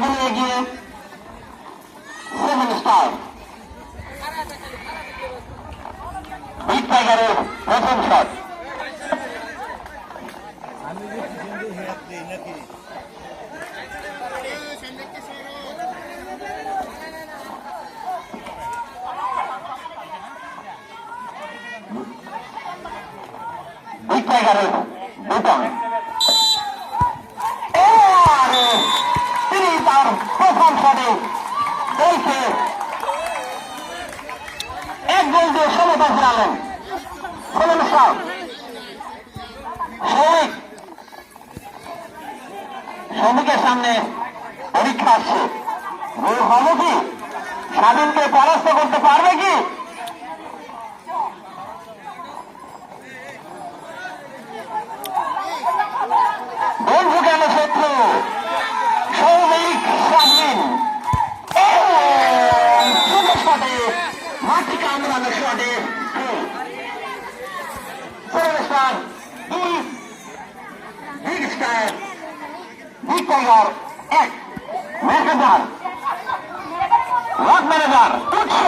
গুলো এগিয়ে seven star big টাইগারের প্রথম শট বিগ টাইগারের বুটন শটে দলকে এক গোল দিয়ে সমতা ফেরালেন ষোলো সাল শ্রমিক শ্রমিকের সামনে পরীক্ষা আসছে গোল হবে কি স্বাধীনকে পরাস্ত করতে পারবে কি গোল ঢুকানো শত্রু সৌমিক স্বাধীন সুন্দর শটে মাটি কামড়ানো শটে স্টার দুই বিগ টাইগার এক ম্যানেজার রক ম্যানেজার উৎস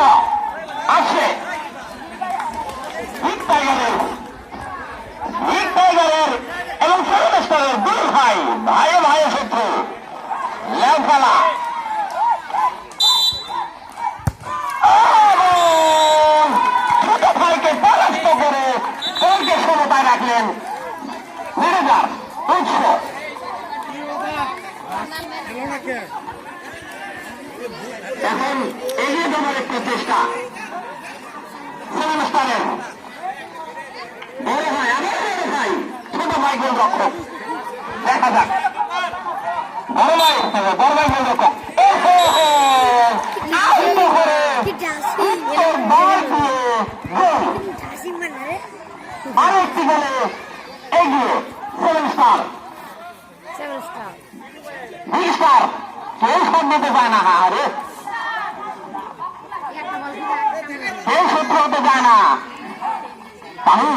আসছে বিগ টাইগারের বিগ টাইগারের এবং সেভেন স্টারের দুই ভাই ভাইয়ে রাখলেন ম্যানেজার উৎস এখন এগিয়ে যাবার একটি চেষ্টা স্টারের বড় ভাই আবার বড় ভাই ছোট ভাই গোল রক্ষক দেখা যাক বড় ভাই বড় ভাই গোল আরও একটি গোলে এগিয়ে সেভেন স্টার। Big star. কেউ শট দিতে পায় না আরে। কেউ সূত্র হতে যায় না। কাহু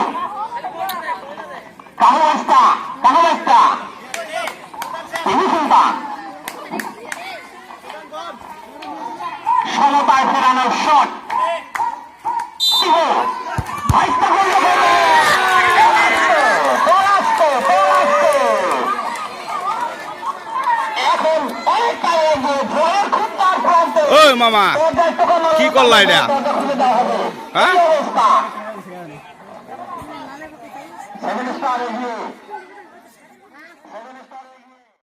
কাহু তিনি সুলতান। সমতায় ফেরানোর শট ভাইস্তা গোল করে পরাস্ত, পরাস্ত। এখন অনেকটা এগিয়ে জয়ের খুব তার প্রান্তে ওই মামা কি করলা এটা? হ্যাঁ?